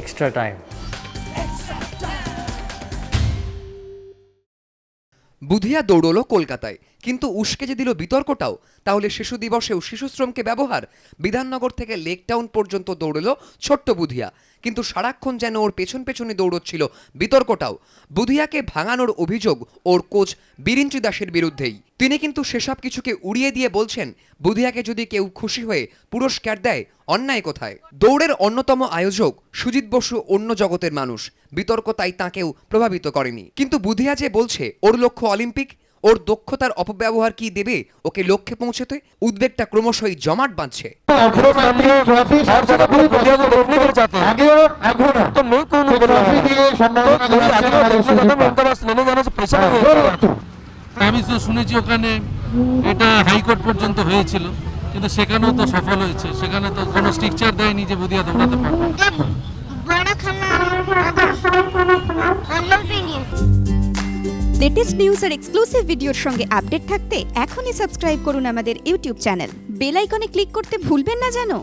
extra time. Budhia দৌড়লো কলকাতায়, কিন্তু উস্কে যে দিল বিতর্কটাও, তাহলে শিশু দিবসেও শিশুশ্রমকে ব্যবহার? বিধাননগর থেকে লেক টাউন পর্যন্ত দৌড়লো ছোট্ট বুধিয়া, কিন্তু সারাক্ষণ যেন ওর পেছন পেছনে দৌড়চ্ছিল বিতর্কটাও। বুধিয়াকে ভাঙানোর অভিযোগ ওর কোচ বিরিঞ্চি দাসের বিরুদ্ধেই। তিনি কিন্তু সেসব কিছুকে উড়িয়ে দিয়ে বলছেন বুধিয়াকে যদি কেউ খুশি হয়ে পুরস্কার দেয় অন্যায় কোথায়? দৌড়ের অন্যতম আয়োজক সুজিত বসু অন্য জগতের মানুষ। বিতর্ক তাই তাঁকেও প্রভাবিত করেনি। কিন্তু বুধিয়া যে বলছে ওর লক্ষ্য অলিম্পিক ওর দক্ষতার অপব্যবহার কি দেবে? ওকে লক্ষ্যে পৌঁছতে? উদ্বেগটা ক্রমশই জমাট বাঁধছে। আমি তো শুনেছি ওখানে এটা হাইকোর্ট পর্যন্ত হয়েছিল, কিন্তু সেখানেও তো সফল হয়েছে। সেখানে তো কোনো স্ট্রিকচার দেয়নি যে বুধিয়া দৌড়াতে পারবে। লেটেস্ট নিউজ আর এক্সক্লুসিভ ভিডিওর সঙ্গে আপডেট থাকতে এখনই সাবস্ক্রাইব করুন আমাদের ইউটিউব চ্যানেল বেল আইকনে ক্লিক করতে ভুলবেন না জানো